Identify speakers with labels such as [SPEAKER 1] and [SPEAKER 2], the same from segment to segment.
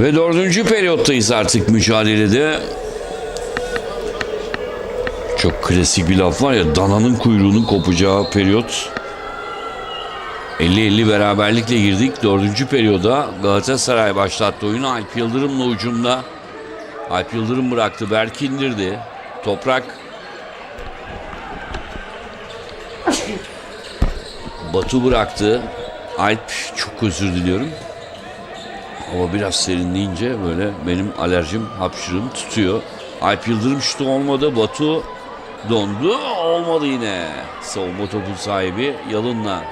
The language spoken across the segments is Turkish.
[SPEAKER 1] Ve dördüncü periyottayız artık mücadelede. Çok klasik bir laf var ya dananın kuyruğunun kopacağı periyot. 50-50 beraberlikle girdik. Dördüncü periyoda Galatasaray başlattı oyunu. Alp Yıldırım'la ucumda. Alp Yıldırım bıraktı. Berk indirdi. Toprak. Batu bıraktı. Alp çok özür diliyorum. Hava biraz serinleyince böyle benim alerjim, hapşırım tutuyor. Alp Yıldırım şutu olmadı. Batu dondu. Olmadı yine. Savunma topun sahibi Yalın'la.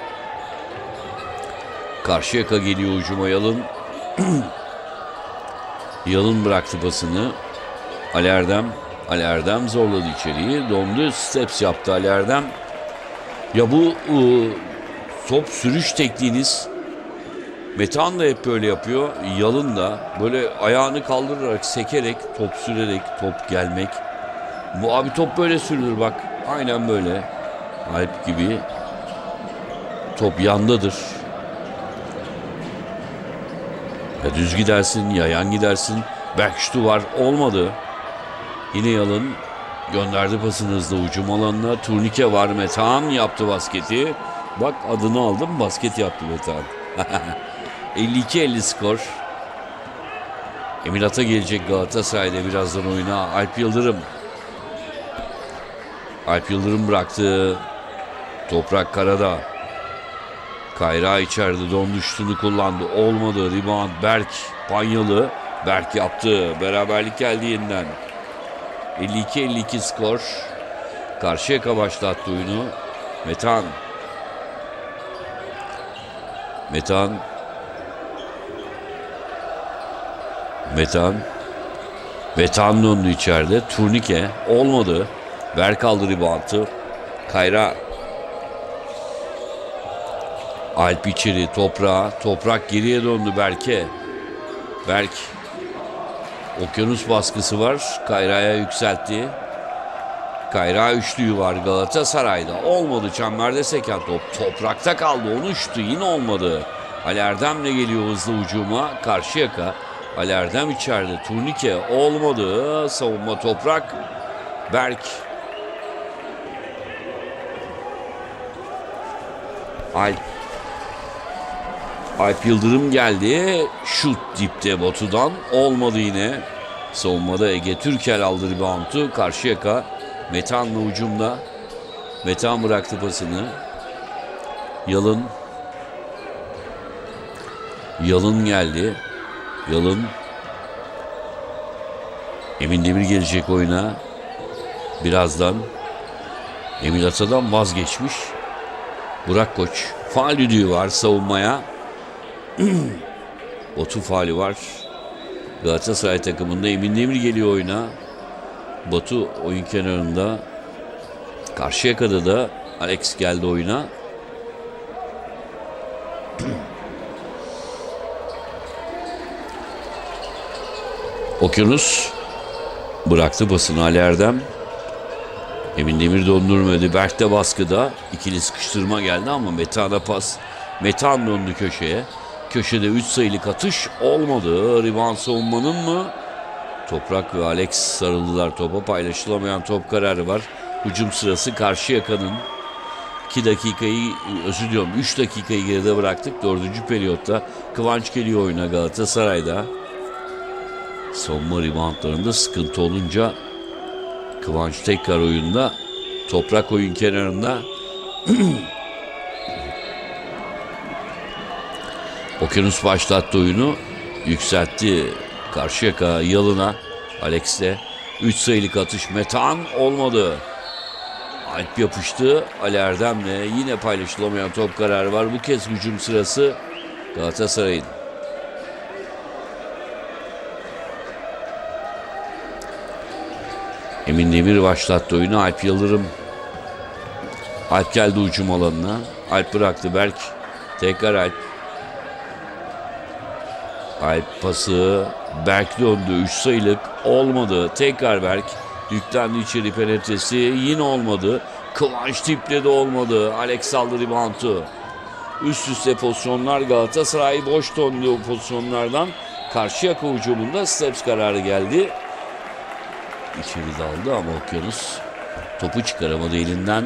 [SPEAKER 1] Karşıyaka geliyor ucuma Yalın. Yalın bıraktı pasını. Ali Erdem. Ali Erdem zorladı içeriği. Dondu. Steps yaptı Ali Erdem. Ya bu ıı, top sürüş tekniğiniz Metan da hep böyle yapıyor. Yalın da böyle ayağını kaldırarak, sekerek, top sürerek, top gelmek. Bu abi top böyle sürülür bak. Aynen böyle. Alp gibi. Top yandadır. Ya düz gidersin, ya yan gidersin. Backşutu var. Olmadı. Yine Yalın gönderdi pasını hızlı ucum alanına. Turnike var. Metan yaptı basketi. Bak adını aldım. Basket yaptı Metan. 52-50 skor. Emirat'a gelecek Galatasaray'da birazdan oyuna. Alp Yıldırım. Alp Yıldırım bıraktı. Toprak Karada. Kayra içeride don düştüğünü kullandı. Olmadı. Rebound Berk. Panyalı. Berk yaptı. Beraberlik geldi yeniden. 52-52 skor. Karşıyaka başlattı oyunu. Metan. Metan. Metan. Metan döndü içeride. Turnike. Olmadı. Berk aldı ribantı. Kayra. Alp içeri toprağa. Toprak geriye döndü Berk'e. Berk. Okyanus baskısı var. Kayra'ya yükseltti. Kayra üçlüğü var Galatasaray'da. Olmadı çemberde seken top. Toprakta kaldı. Onu uçtu. Yine olmadı. Ali Erdem'le geliyor hızlı ucuma. Karşıyaka. Ali Erdem içeride. Turnike olmadı. Savunma toprak. Berk. Alp. Alp Yıldırım geldi. Şut dipte Batu'dan. Olmadı yine. Savunmada Ege Türkel aldı reboundu. Karşıyaka. Metan'la ucumda. Metan bıraktı pasını. Yalın. Yalın geldi. Yalın. Emin Demir gelecek oyuna. Birazdan. Emil Ata'dan vazgeçmiş. Burak Koç. Faal düdüğü var savunmaya. Otu faali var. Galatasaray takımında Emin Demir geliyor oyuna. Batu oyun kenarında. Karşıyaka'da da Alex geldi oyuna. Okyanus bıraktı basını Ali Erdem. Emin Demir dondurmadı. Berk de baskıda. İkili sıkıştırma geldi ama Metan'a pas. Metan döndü köşeye. Köşede 3 sayılık atış olmadı. Rebound savunmanın mı? Toprak ve Alex sarıldılar topa. Paylaşılamayan top kararı var. Hücum sırası karşı yakanın. 2 dakikayı özür diliyorum 3 dakikayı geride bıraktık. 4. periyotta Kıvanç geliyor oyuna Galatasaray'da. Savunma reboundlarında sıkıntı olunca Kıvanç tekrar oyunda. Toprak oyun kenarında. Okyanus başlattı oyunu. Yükseltti. Karşıyaka yalına. Alex'le. 3 sayılık atış. Metan olmadı. Alp yapıştı. Ali Erdem'le yine paylaşılamayan top kararı var. Bu kez hücum sırası Galatasaray'ın. Emin Demir başlattı oyunu. Alp Yıldırım. Alp geldi ucum alanına. Alp bıraktı. Berk. Tekrar Alp. Alp pası. Berk döndü. 3 sayılık. Olmadı. Tekrar Berk. Yüklendi içeri penetresi. Yine olmadı. Kıvanç tiple de olmadı. Alex aldı reboundu. Üst üste pozisyonlar Galatasaray boş döndü o pozisyonlardan. Karşıyaka hücumunda steps kararı geldi. İçeri daldı ama Okyanus topu çıkaramadı elinden.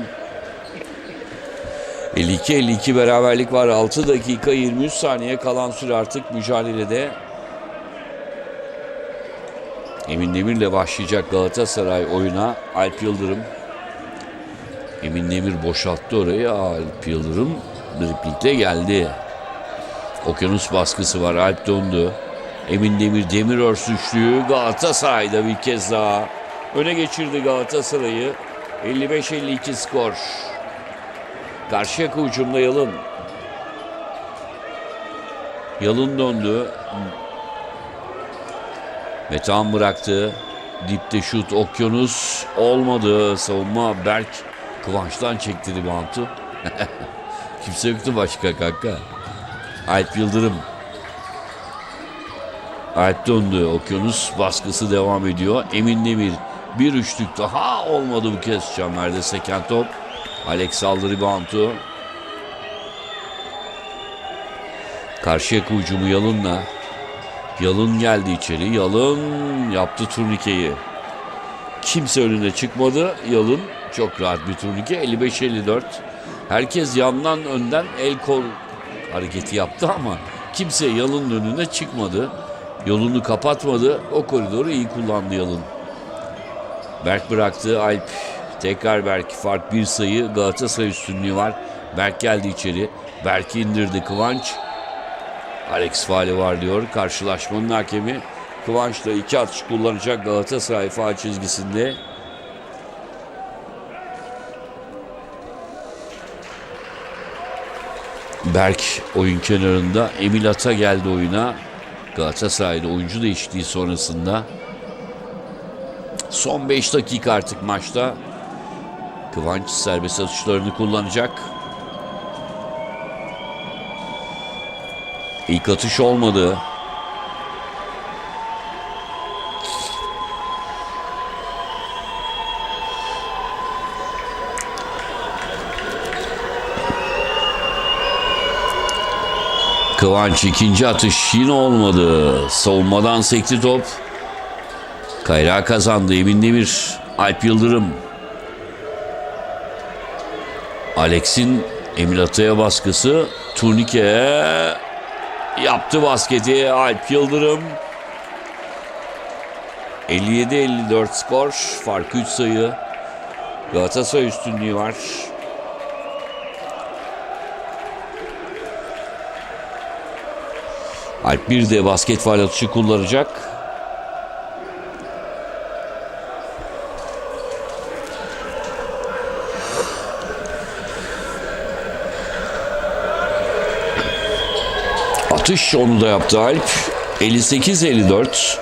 [SPEAKER 1] 52-52 beraberlik var. 6 dakika 23 saniye kalan süre artık mücadelede. Emin Demir'le başlayacak Galatasaray oyuna. Alp Yıldırım. Emin Demir boşalttı orayı. Alp Yıldırım driplikle geldi. Okyanus baskısı var. Alp dondu. Emin Demir Demirörs üçlüğü Galatasaray'da bir kez daha öne geçirdi Galatasaray'ı. 55-52 skor. Karşıyaka hücumda Yalın. Yalın döndü. Metehan bıraktı. Dipte şut Okyanus olmadı. Savunma Berk Kıvanç'tan çekti ribantu. Kimse yoktu başka kanka. Alp Yıldırım. Alp döndü. Okyanus baskısı devam ediyor. Emin Demir bir üçlük daha olmadı bu kez. Camer'de seken top. Alex aldı ribantu. Karşıya hücumu Yalın'la. Yalın geldi içeri. Yalın yaptı turnikeyi. Kimse önüne çıkmadı. Yalın çok rahat bir turnike. 55-54. Herkes yandan önden el kol hareketi yaptı ama kimse Yalın'ın önüne çıkmadı. Yolunu kapatmadı. O koridoru iyi kullandı Yalın. Berk bıraktı. Alp tekrar Berk. Fark bir sayı. Galatasaray üstünlüğü var. Berk geldi içeri. Berk'i indirdi Kıvanç. Alex faali var diyor. Karşılaşmanın hakemi Kıvanç da iki atış kullanacak Galatasaray faal çizgisinde. Berk oyun kenarında. Emil Ata geldi oyuna. Galatasaray'da oyuncu değişikliği sonrasında. Son 5 dakika artık maçta. Kıvanç serbest atışlarını kullanacak. İlk atış olmadı. Kıvanç ikinci atış yine olmadı. Savunmadan sekti top. Kayra kazandı Emin Demir. Alp Yıldırım. Alex'in Emil Atay'a baskısı. Turnike yaptı basketi Alp Yıldırım. 57-54 skor. Farkı 3 sayı. Galatasaray üstünlüğü var. Alp bir de basket faal atışı kullanacak. Atış onu da yaptı Alp. 58-54.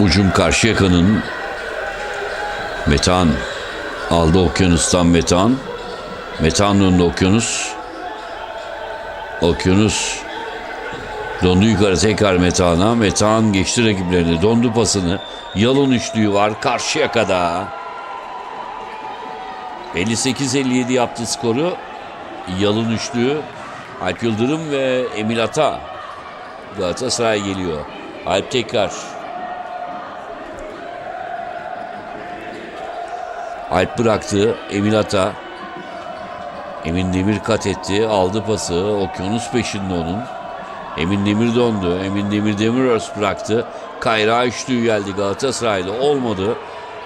[SPEAKER 1] Ucum Karşıyaka'nın Metan aldı okyanustan Metan. Metan döndü okyanus. Okyanus dondu yukarı tekrar Metan'a. Metan geçti rakiplerini. Dondu pasını. Yalın üçlüğü var. Karşıya kadar. 58-57 yaptı skoru. Yalın üçlüğü. Alp Yıldırım ve Emil Ata. Galatasaray geliyor. Alp tekrar. Alp bıraktı. Emil Ata. Emin Demir kat etti. Aldı pası. Okyanus peşinde onun. Emin Demir döndü. Emin Demir Demirörs bıraktı. Kayra üçlüğü geldi Galatasaray'da. Olmadı.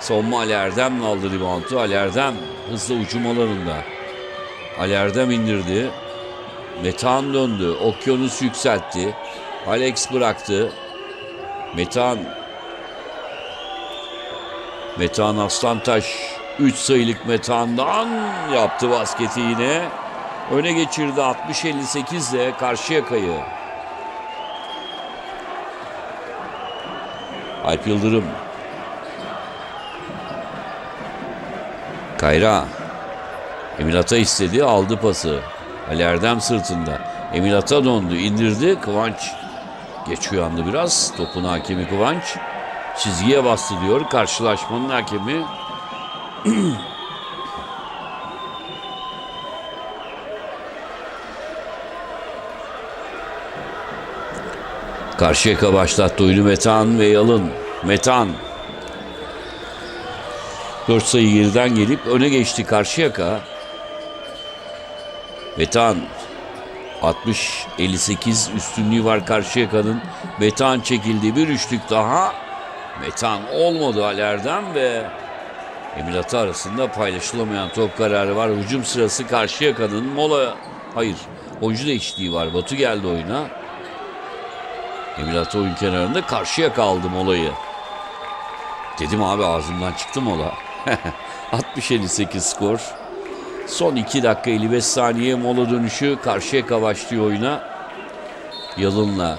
[SPEAKER 1] Savunma Ali Erdem'le aldı reboundu. Ali Erdem hızlı ucum alanında. Ali Erdem indirdi. Metan döndü. Okyanus yükseltti. Alex bıraktı. Metan Metan Aslantaş 3 sayılık Metan'dan yaptı basketi yine. Öne geçirdi 60-58 ile Karşıyaka'yı. Alp Yıldırım. Kayra. Emil Ata istedi aldı pası. Ali Erdem sırtında. Emil Ata döndü indirdi. Kıvanç geç uyandı biraz. Topun hakemi Kıvanç. Çizgiye bastı diyor. Karşılaşmanın hakemi Karşıyaka başlattı oyunu Metan ve Yalın. Metan. 4 sayı geriden gelip öne geçti Karşıyaka. Metan 60-58 üstünlüğü var Karşıyaka'nın. Metan çekildi. Bir üçlük daha. Metan olmadı Ali Erdem ve Emil Ata arasında paylaşılamayan top kararı var. Hücum sırası Karşıyaka'nın mola... Hayır. Oyuncu değişikliği var. Batu geldi oyuna. Emil Ata oyun kenarında Karşıyaka aldı molayı. Dedim abi ağzımdan çıktı mola. 60-58 skor. Son 2 dakika 55 saniye mola dönüşü Karşıyaka başlıyor oyuna. Yalın'la.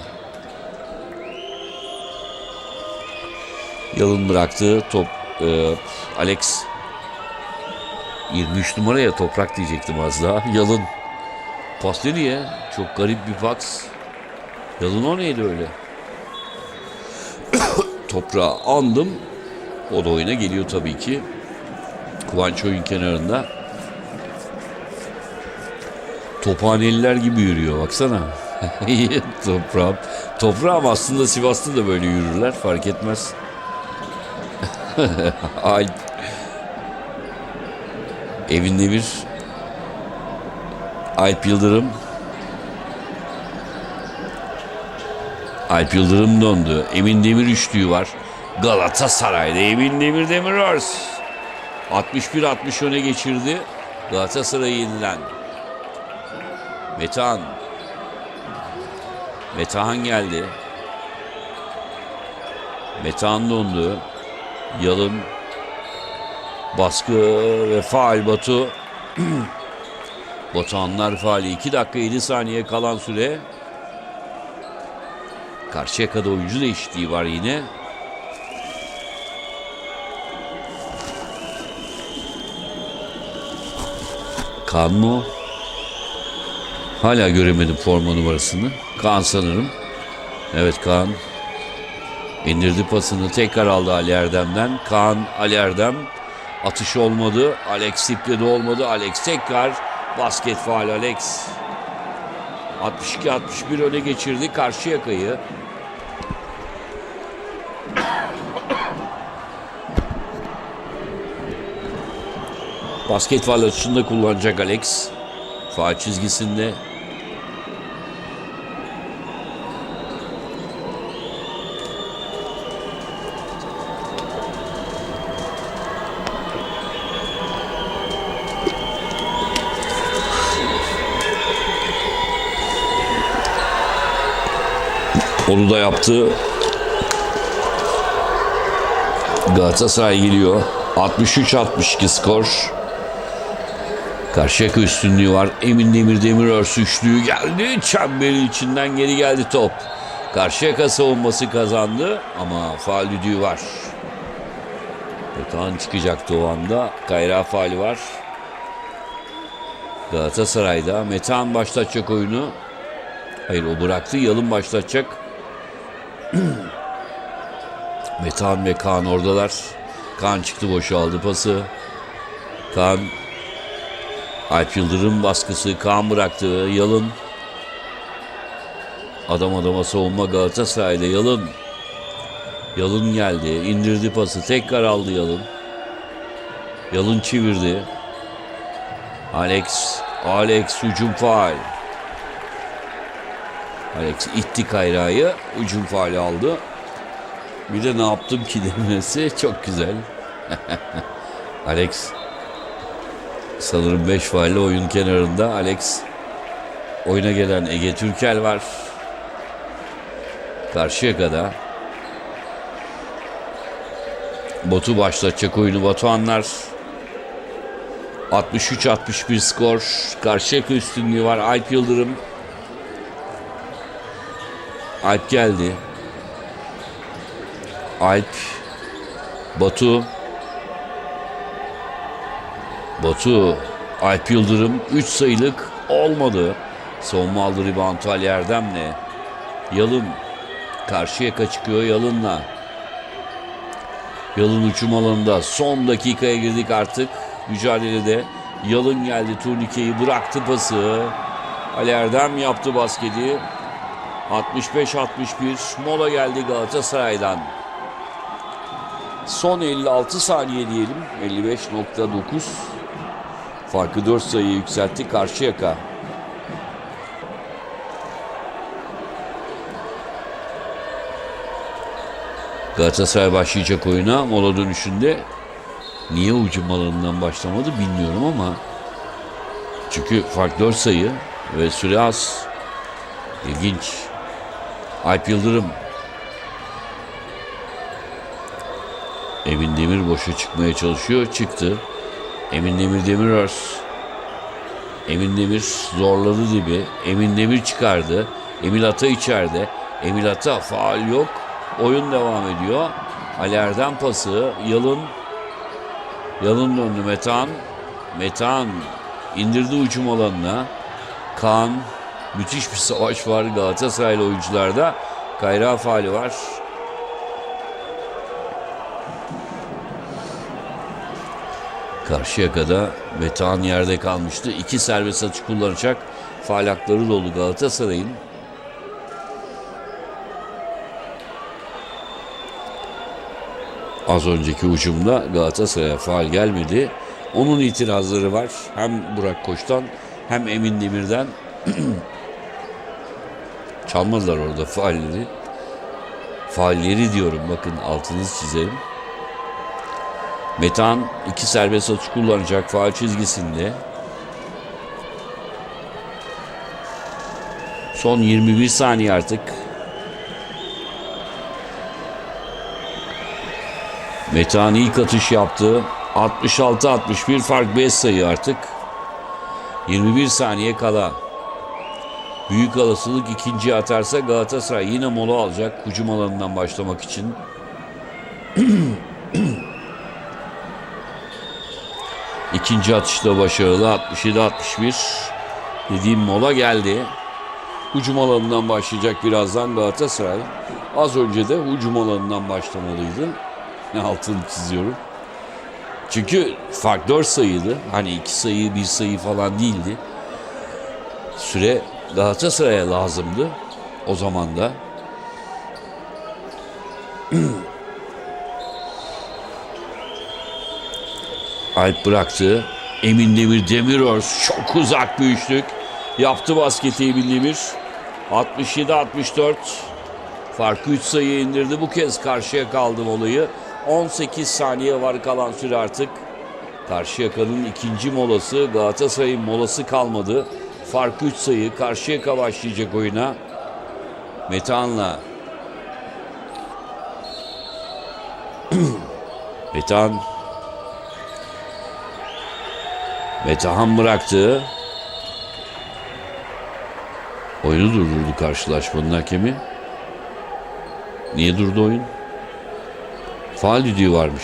[SPEAKER 1] Yalın bıraktı top e, Alex 23 numaraya toprak diyecektim az daha. Yalın pas? Çok garip bir pas. Yalın o neydi öyle? Toprağı andım. O da oyuna geliyor tabii ki. Kıvanç oyun kenarında. Tophaneliler gibi yürüyor baksana. Toprağım. Toprağım aslında Sivas'ta da böyle yürürler fark etmez. Alp. Evinde bir Alp Yıldırım. Alp Yıldırım döndü. Emin Demir üçlüğü var. Galatasaray'da Emin Demir Demirörs. 61-60 öne geçirdi. Galatasaray yeniden. Metehan. Metehan geldi. Metehan dondu. Yalın. Baskı ve faal Batu. Batuhanlar faali. 2 dakika 7 saniye kalan süre. Karşıyaka'da oyuncu değişikliği var yine. Kaan mı? Hala göremedim forma numarasını. Kaan sanırım. Evet Kaan. İndirdi pasını tekrar aldı Ali Erdem'den. Kaan Ali Erdem. Atış olmadı. Alex sipledi olmadı. Alex tekrar basket faal Alex. 62-61 öne geçirdi karşı yakayı. Basket faal atışında kullanacak Alex. Faal çizgisinde. Onu da yaptı. Galatasaray geliyor. 63-62 skor. Karşıyaka üstünlüğü var. Emin Demir Demirörs üçlüğü geldi. Çemberin içinden geri geldi top. Karşıyaka savunması kazandı ama faal düdüğü var. Metehan çıkacaktı o anda. Kayra faali var. Galatasaray'da Metehan başlatacak oyunu. Hayır o bıraktı. Yalın başlatacak. Metehan ve Kaan oradalar. Kaan çıktı boşaldı pası. Kaan Alp Yıldırım baskısı Kaan bıraktı. Yalın. Adam adama savunma Galatasaray'da Yalın. Yalın geldi. indirdi pası. Tekrar aldı Yalın. Yalın çevirdi. Alex. Alex hücum faal. Alex itti kayrayı. Hücum faali aldı. Bir de ne yaptım ki demesi çok güzel. Alex sanırım 5 faalle oyun kenarında. Alex oyuna gelen Ege Türkel var. Karşıya kadar. Batu başlatacak oyunu Batuhanlar. 63-61 skor. Karşıyaka üstünlüğü var. Alp Yıldırım. Alp geldi. Alp. Batu. Batu. Alp Yıldırım 3 sayılık olmadı. Savunma aldı reboundu Ali Erdem'le. Yalın. Karşıyaka çıkıyor Yalın'la. Yalın uçum alanında. Son dakikaya girdik artık. Mücadelede. Yalın geldi turnikeyi bıraktı pası. Ali Erdem yaptı basketi. 65-61 mola geldi Galatasaray'dan. Son 56 saniye diyelim. 55.9. Farkı 4 sayı yükseltti Karşıyaka. Galatasaray başlayacak oyuna mola dönüşünde. Niye hücum alanından başlamadı bilmiyorum ama çünkü fark 4 sayı ve süre az. İlginç. Alp Yıldırım. Emin Demir boşa çıkmaya çalışıyor. Çıktı. Emin Demir Demirörs. Emin Demir zorladı dibi. Emin Demir çıkardı. Emil Ata içeride. Emil Ata faal yok. Oyun devam ediyor. Ali Erdem pası. Yalın. Yalın döndü Metan. Metan indirdi hücum alanına. Kaan. Müthiş bir savaş var Galatasaraylı oyuncularda. Kayra faali var. Karşıyaka'da Metehan yerde kalmıştı. İki serbest atış kullanacak. Faal hakları dolu Galatasaray'ın. Az önceki hücumda Galatasaray'a faal gelmedi. Onun itirazları var. Hem Burak Koç'tan hem Emin Demir'den. Çalmadılar orada faalleri. Faalleri diyorum bakın altınızı çizelim. Metan iki serbest atış kullanacak faal çizgisinde. Son 21 saniye artık. Metan ilk atış yaptı. 66-61 fark 5 sayı artık. 21 saniye kala. Büyük olasılık ikinci atarsa Galatasaray yine mola alacak hücum alanından başlamak için. İkinci atışta başarılı 67-61. Dediğim mola geldi. Hücum alanından başlayacak birazdan Galatasaray. Az önce de hücum alanından başlamalıydı. Altını çiziyorum. Çünkü fark 4 sayıydı. Hani 2 sayı, 1 sayı falan değildi. Süre Galatasaray'a lazımdı. O zaman da. Alp bıraktı. Emin Demir Demirörs çok uzak bir üçlük. Yaptı basketi Emin Demir. 67-64. Farkı 3 sayı indirdi. Bu kez karşıya kaldı olayı. 18 saniye var kalan süre artık. Karşıyaka'nın ikinci molası. Galatasaray'ın molası kalmadı. Fark 3 sayı. Karşıyaka başlayacak oyuna. Metehan'la. Metehan. Metehan bıraktı. Oyunu durdurdu karşılaşmanın hakemi. Niye durdu oyun? Faal düdüğü varmış.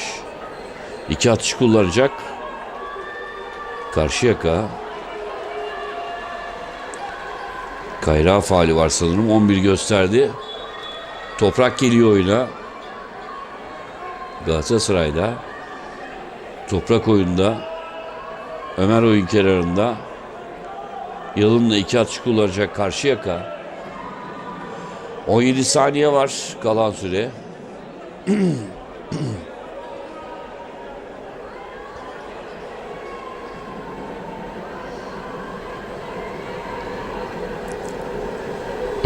[SPEAKER 1] İki atış kullanacak. Karşıyaka. Kayra faali var sanırım. 11 gösterdi. Toprak geliyor oyuna. Galatasaray'da. Toprak oyunda. Ömer oyun kenarında. Yalın'la iki atış kullanacak Karşıyaka. 17 saniye var kalan süre.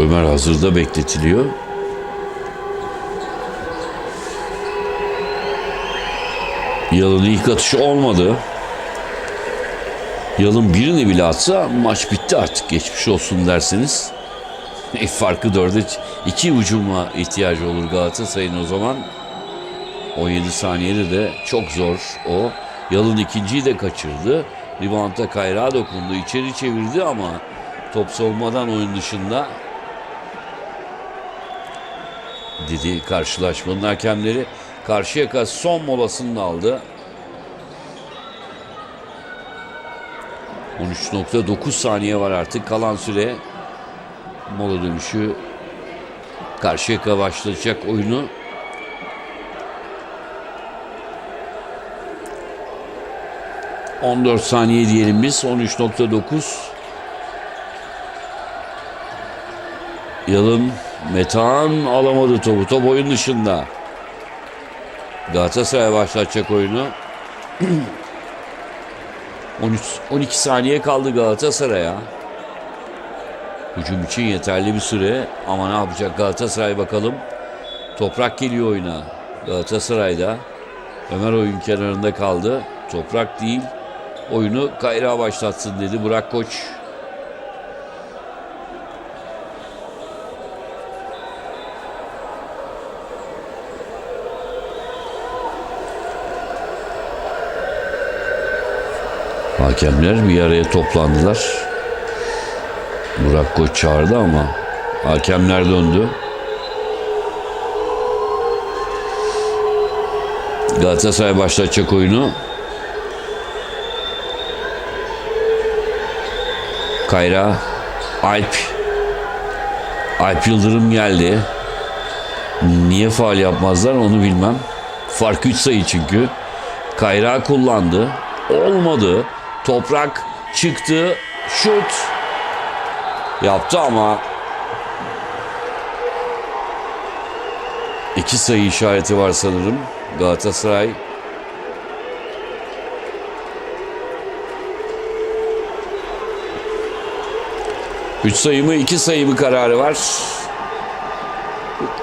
[SPEAKER 1] Ömer hazırda bekletiliyor. Yalın ilk atışı olmadı. Yalın birini bile atsa maç bitti artık geçmiş olsun dersiniz. E, farkı dörde iki ucuma ihtiyacı olur Galatasaray'ın o zaman. 17 saniyede de çok zor o. Yalın ikinciyi de kaçırdı. Ribant'a kayrağı dokundu. içeri çevirdi ama top solmadan oyun dışında dedi karşılaşmanın hakemleri. Karşıyaka son molasını aldı. 13.9 saniye var artık kalan süre. Mola dönüşü Karşıyaka başlayacak oyunu. ...14 saniye diyelim biz... ...13.9... Yalın Metan alamadı topu. Top oyun dışında. Galatasaray başlatacak oyunu. 13 12 saniye kaldı Galatasaray'a. Hücum için yeterli bir süre ama ne yapacak Galatasaray bakalım. Toprak geliyor oyuna. Galatasaray'da. Ömer oyun kenarında kaldı. Toprak değil. Oyunu Kayra başlatsın dedi Burak Koç. Hakemler bir araya toplandılar. Burak Koç çağırdı ama hakemler döndü. Galatasaray başlatacak oyunu. Kayra, Alp. Alp Yıldırım geldi. Niye faal yapmazlar onu bilmem. Fark 3 sayı çünkü. Kayra kullandı. Olmadı. Toprak çıktı. Şut. Yaptı ama iki sayı işareti var sanırım. Galatasaray Üç sayı mı iki sayı mı kararı var.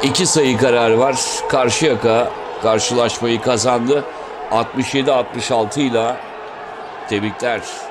[SPEAKER 1] İki sayı kararı var. Karşıyaka karşılaşmayı kazandı. 67-66 ile tebrikler.